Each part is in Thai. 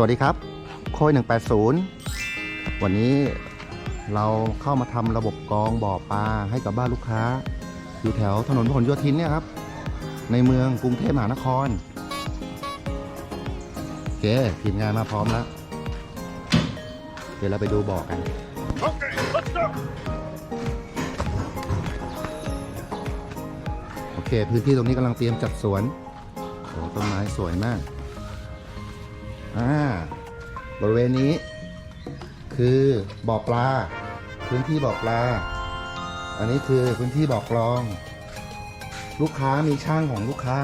สวัสดีครับ โค้ย180 วันนี้เราเข้ามาทำระบบกรองบ่อปลาให้กับบ้านลูกค้า อยู่แถวถนนพหลโยธินเนี่ยครับ ในเมืองกรุงเทพมหานครโอเคทีมงานมาพร้อมแล้ว เดี๋ยวเราไปดูบ่อกันโอเค พื้นที่ตรงนี้กำลังเตรียมจัดสวนโอ้ต้นไม้สวยมาก อ่าบริเวณนี้ คือบ่อปลา พื้นที่บ่อปลา อันนี้คือพื้นที่บ่อกรอง ลูกค้ามีช่างของลูกค้า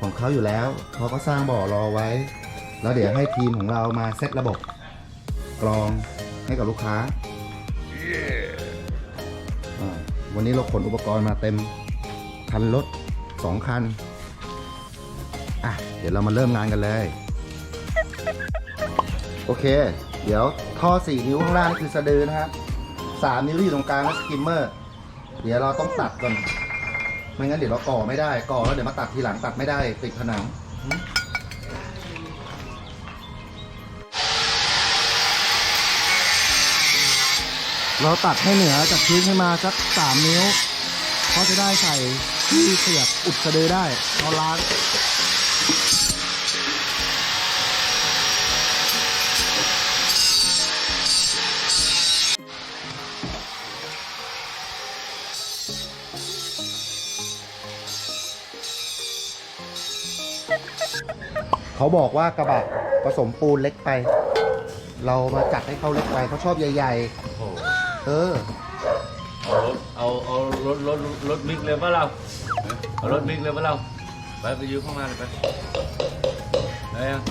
ของเขาอยู่แล้วเขาก็สร้างบ่อรอไว้ แล้วเดี๋ยวให้ทีมของเรามาเซตระบบกรองให้กับลูกค้าอ่าวันนี้เราขนอุปกรณ์มาเต็มคันรถสองคัน อะ เดี๋ยวเรามาเริ่มงานกันเลย โอเค เดี๋ยวท่อ4นิ้วข้างล่างนี่คือสะดือนะครับ3นิ้วที่อยู่ตรงกลางก็สกิมเมอร์ เดี๋ยวเราต้องตัดก่อน ไม่งั้นเดี๋ยวเราก่อไม่ได้ก่อแล้วเดี๋ยวมาตัดทีหลังตัดไม่ได้ติดผนังเราตัดให้เหนือจากพื้นขึ้นมาสัก3นิ้ว เพราะจะได้ใส่ที่เสียบอุดสะดือได้เราล้าง เขาบอกว่ากระบะผสมปูนเล็กไป เรามาจัดให้เขาเล็กไปเขาชอบใหญ่โอ้โหๆ เออ เอารถเอาเอารถรถรถมิกเลยปะเราเอารถมิกเลยปะเราไปไปยืมข้างหน้าเลยไปไปยัง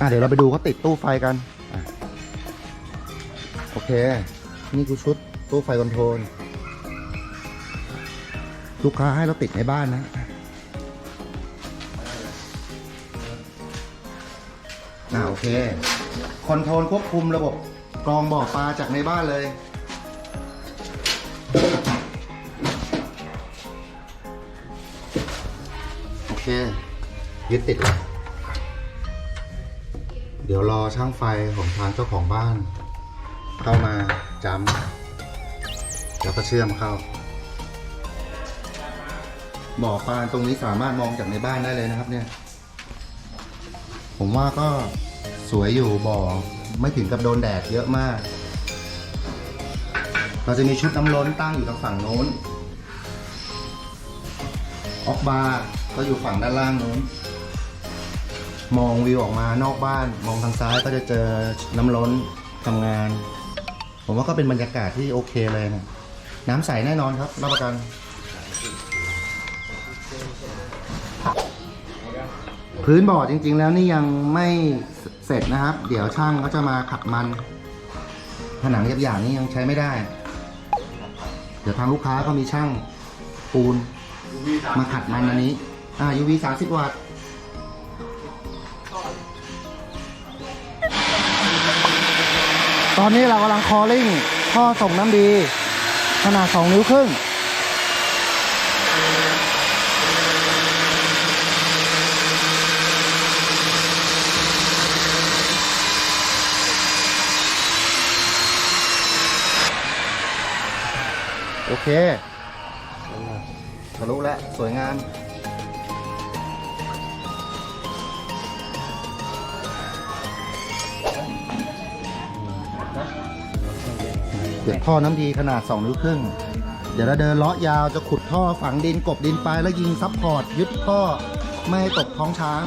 อะเดี๋ยวเราไปดูเขาติดตู้ไฟกันอะโอเค นี่คือชุดตู้ไฟคอนโทรลลูกค้าให้เราติดในบ้านนะอ่าโอเค คอนโทรลควบคุมระบบกรองบ่อปลาจากในบ้านเลยโอเคยึดติดแล้ว เดี๋ยวรอช่างไฟของทางเจ้าของบ้าน เข้ามาจำแล้วก็เชื่อมเข้าบ่อปลาตรงนี้สามารถมองจากในบ้านได้เลยนะครับ เนี่ย ผมว่าก็สวยอยู่บ่อไม่ถึงกับโดนแดดเยอะมาก เราจะมีชุดน้ำล้นตั้งอยู่ทางฝั่งโน้น ออกบาร์ก็อยู่ฝั่งด้านล่างโน้น มองวิวออกมานอกบ้าน มองทางซ้ายก็จะเจอน้ำล้นทำงาน ผมว่าก็เป็นบรรยากาศที่โอเคเลยนะน้ำใสแน่นอนครับรับประกันพื้นบ่อจริง ๆ แล้วนี่ยังไม่เสร็จนะครับ เดี๋ยวช่างเขาจะมาขัดมัน ผนังยับอย่างนี้ยังใช้ไม่ได้ เดี๋ยวทางลูกค้าก็มีช่างปูนมาขัดมันอันนี้ อ่า UV 30 วัตต์ ตอนนี้เรากำลังคอลิ่งท่อส่งน้ำดี ขนาด 2 นิ้วครึ่ง โอเคทะลุแล้ว สวยงาม สียนท่อน้ำดีขนาด 2 นิ้วครึ่ง เดี๋ยวเราเดินเลาะยาวจะขุดท่อฝังดินกบดินไปแล้วยิงซับพอร์ตยึดท่อไม่ให้ตกท้องช้าง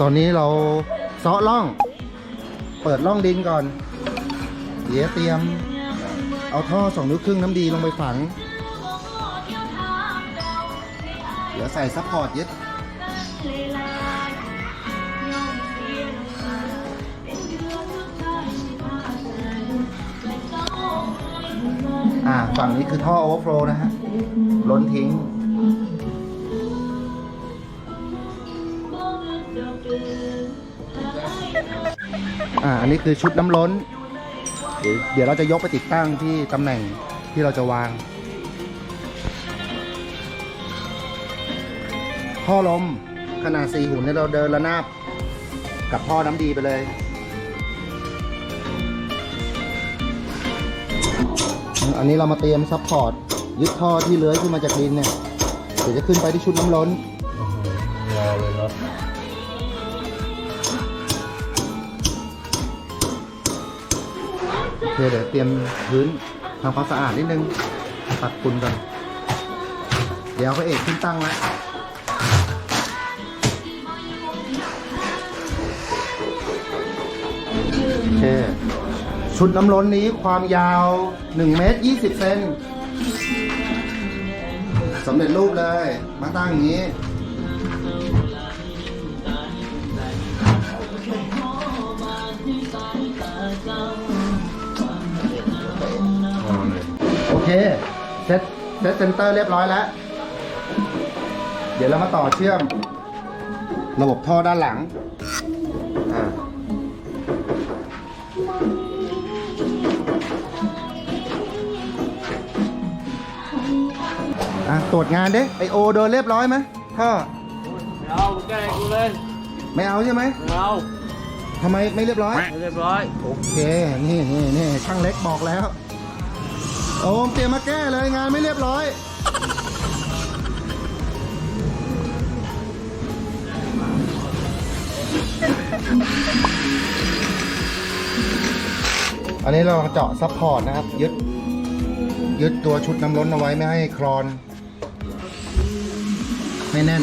ตอนนี้เราเซาะล่อง เปิดล่องดินก่อน เดี๋ยวเตรียม เอาท่อสองนิ้วครึ่งน้ำดีลงไปฝัง ดี๋ยวใส่ซัพพอร์ตยึดอ่าฝั่งนี้คือท่อโอเวอร์โฟลนะฮะ ล้นทิ้ง อ่า อันนี้คือชุดน้ำล้น เดี๋ยวเดี๋ยวเราจะยกไปติดตั้งที่ตำแหน่งที่เราจะวาง ท่อลมขนาด4หุ่นเนี่ยเราเดินระนาบกับท่อน้ำดีไปเลยอันนี้เรามาเตรียมซัพพอร์ตยึดท่อที่เลื้อยขึ้นมาจากดินเนี่ยเดี๋ยวจะขึ้นไปที่ชุดน้ำล้นรอเลยเนาะโอเคเดี๋ยวเตรียมพื้นทำความสะอาดนิดนึงตัดฝุ่นก่อนเดี๋ยวพระเอกขึ้นตั้งแล้ว เค ชุดน้ำล้นนี้ความยาว 1 เมตร 20 เซนสำเร็จรูปเลย มาตั้งอย่างนี้ โอเค เซตเซตเซนเตอร์เรียบร้อยแล้ว เดี๋ยวเรามาต่อเชื่อม ระบบท่อด้านหลัง อะตรวจงานเด้ไอโอเดินเรียบร้อยไหมท่อไม่เอาแกล้งกูเลยไม่เอาใช่ไหมไม่เอาทำไมไม่เรียบร้อยไม่เรียบร้อย โอเค นี่นี่นี่ช่างเล็กบอกแล้ว โอมเตรียมมาแก้เลยงานไม่เรียบร้อย อันนี้เราเจาะซับพอร์ตนะครับ ยึดยึดตัวชุดน้ำล้นเอาไว้ไม่ให้คลอน ไม่แน่น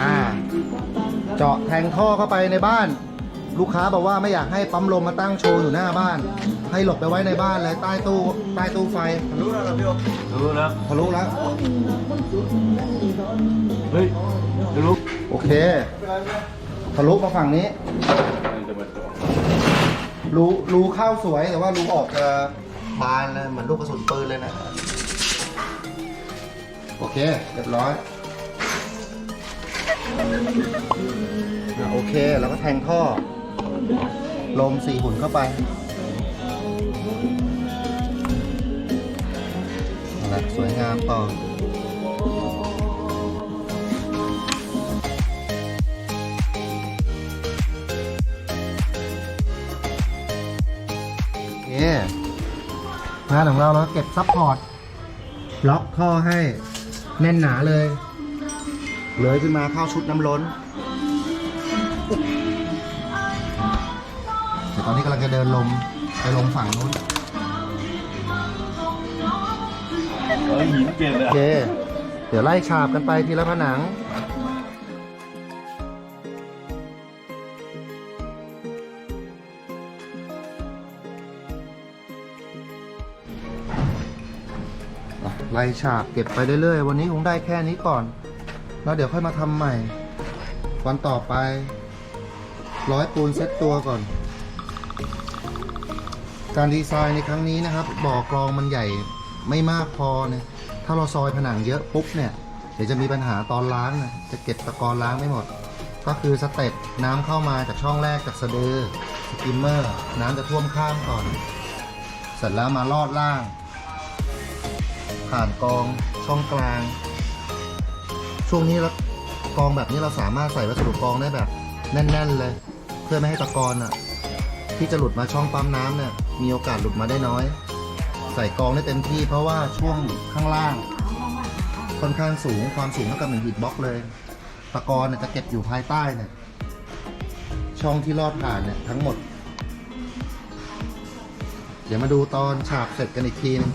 อ่า เจาะแทงท่อเข้าไปในบ้าน ลูกค้าบอกว่าไม่อยากให้ปั๊มลมมาตั้งโชว์อยู่หน้าบ้าน ให้หลบไปไว้ในบ้านเลยใต้ตู้ใต้ตู้ไฟรู้แล้วพี่รู้แล้วทะลุแล้ว เฮ้ยรู้ โอเค ทะลุมาฝั่งนี้ รูรูเข้าสวยแต่ว่ารูออกจะบานเลยเหมือนลูกกระสุนปืนเลยนะ โอเคเรียบร้อยอะโอเคแล้วก็แทงท่อ ลมสี่หุ่นเข้าไปเอาละสวยงามต่อ งานของเราเราเก็บซับพอร์ตล็อกท่อให้แน่นหนาเลยเลยขึ้นมาเข้าชุดน้ำล้นเดี๋ยวตอนนี้กำลังจะเดินลมไปลงฝั่งนู้นเฮ้ยหินเปลี่ยนเลยโอเค เดี๋ยวไล่ฉาบกันไปทีละผนัง ไล่ฉาบเก็บไปเรื่อยๆ วันนี้คงได้แค่นี้ก่อน แล้วเดี๋ยวค่อยมาทำใหม่ วันต่อไป ร้อยปูนเซ็ตตัวก่อน การดีไซน์ในครั้งนี้นะครับ บ่อกรองมันใหญ่ไม่มากพอเนี่ยถ้าเราซอยผนังเยอะปุ๊บเนี่ย เดี๋ยวจะมีปัญหาตอนล้างนะจะเก็บตะกอนล้างไม่หมด ก็คือสเต็ปน้ำเข้ามาจากช่องแรกจากสะดือสกิมเมอร์ น้ำจะท่วมข้ามก่อน เสร็จแล้วมาลอดล่าง ผ่านกองช่องกลาง ช่วงนี้แล้วกองแบบนี้เราสามารถใส่วัสดุกองได้แบบแน่น ๆ เลย เพื่อไม่ให้ตะกอนอะ ที่จะหลุดมาช่องปั๊มน้ำเนี่ยมีโอกาสหลุดมาได้น้อย ใส่กองได้เต็มที่เพราะว่าช่วงข้างล่างค่อนข้างสูงความสูงเท่ากับหนึ่งฮิตบล็อกเลย ตะกอนเนี่ยจะเก็บอยู่ภายใต้เนี่ยช่องที่ลอดผ่านเนี่ยทั้งหมด เดี๋ยวมาดูตอนฉาบเสร็จกันอีกทีนึง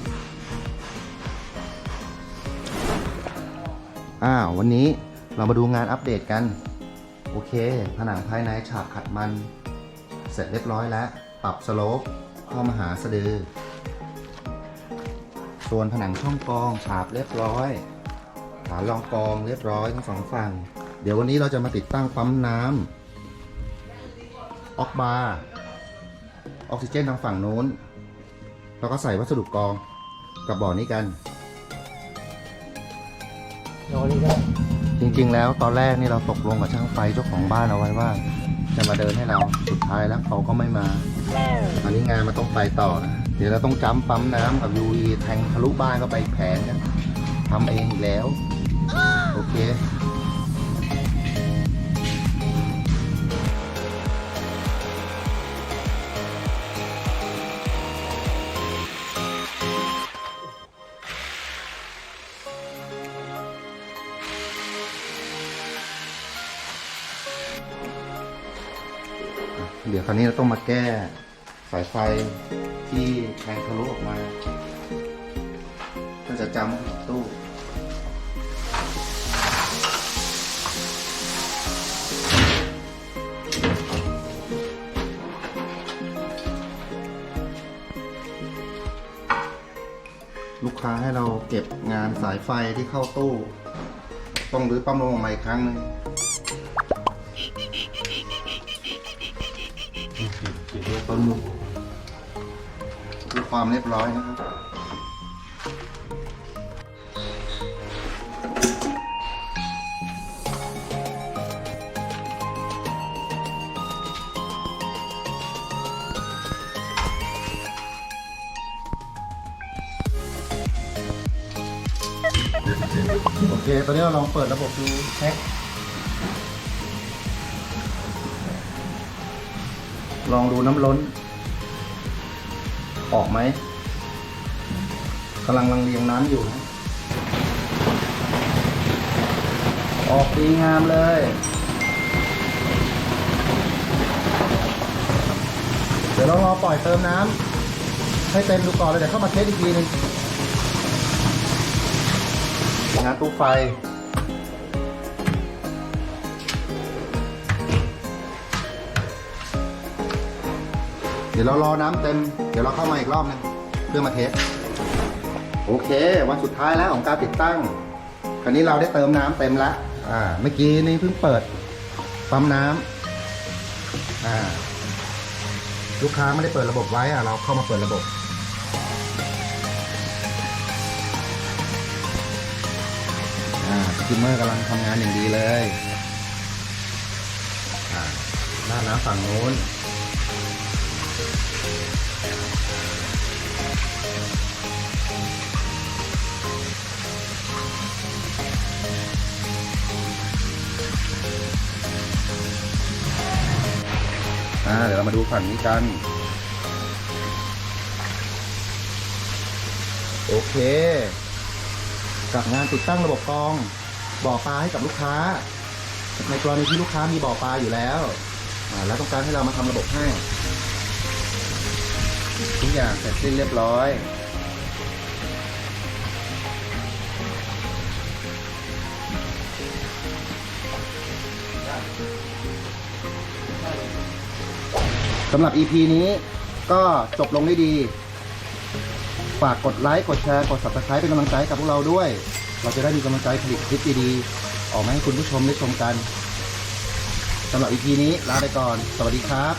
อ้าวันนี้เรามาดูงานอัปเดตกัน โอเค ผนังภายในฉาบขัดมัน เสร็จเรียบร้อยแล้ว ปรับสโลปเข้ามาหาสะดือ ส่วนผนังช่องกองฉาบเรียบร้อยฐานรองกองเรียบร้อยทั้งสองฝั่ง เดี๋ยววันนี้เราจะมาติดตั้งปั๊มน้ำออกบาร์ออกซิเจนทางฝั่งนู้น แล้วก็ใส่วัสดุกองกับบ่อนี้กัน จริงๆ แล้วตอนแรกนี่เราตกลงกับช่างไฟเจ้าของบ้านเอาไว้ว่า จะมาเดินให้เราสุดท้ายแล้วเขาก็ไม่มาอันนี้งานมันต้องไปต่อนะเดี๋ยวเราต้องจ้ำปั๊มน้ำกับ UV แทงทะลุบ้านก็ไปแผงนะทำเองอีกแล้ว โอเค เดี๋ยวคราวนี้เราต้องมาแก้สายไฟที่แทงทะลุออกมาก็จะจำตู้ลูกค้าให้เราเก็บงานสายไฟที่เข้าตู้ ต้องรื้อปั๊มลมออกมาอีกครั้งหนึง ต้นมุกเพื่อความเรียบร้อยนะครับโอเค ตอนนี้เราลองเปิดระบบดูเช็ค ลองดูน้ำล้น ออกไหมกำลังลังเลียงน้ำอยู่นะออกดีงามเลย เดี๋ยวเรารอปล่อยเติมน้ำให้เต็มดูก่อนเลยเดี๋ยวเข้ามาเทสอีกทีหนึงงานตู้ไฟ เดี๋ยวเรารอน้ำเต็ม เดี๋ยวเราเข้ามาอีกรอบหนึงเพื่อมาเทส โอเค วันสุดท้ายแล้วของการติดตั้ง คราวนี้เราได้เติมน้ำเต็มแล้วอ่า เมื่อกี้นี่เพิ่งเปิดปั๊มน้ำอ่า ลูกค้าไม่ได้เปิดระบบไว้อะเราเข้ามาเปิดระบบสกิมเมอร์กำลังทำงานอย่างดีเลยอ่าหน้าน้ำฝั่งโน้น อ่าเดี๋ยวเรามาดูฝั่งนี้กัน โอเคกับงานติดตั้งระบบกรองบ่อปลาให้กับลูกค้า ในกรณีที่ลูกค้ามีบ่อปลาอยู่แล้วแล้วต้องการให้เรามาทำระบบให้ ทุกอย่างเสร็จสิ้นเรียบร้อย สำหรับ EP นี้ก็จบลงได้ดี ฝากกดไลค์กดแชร์กด subscribe เป็นกำลังใจให้กับพวกเราด้วย เราจะได้มีกำลังใจผลิตคลิปดีๆ ออกมาให้คุณผู้ชมได้ชมกันสำหรับ EP นี้ลาไปก่อน สวัสดีครับ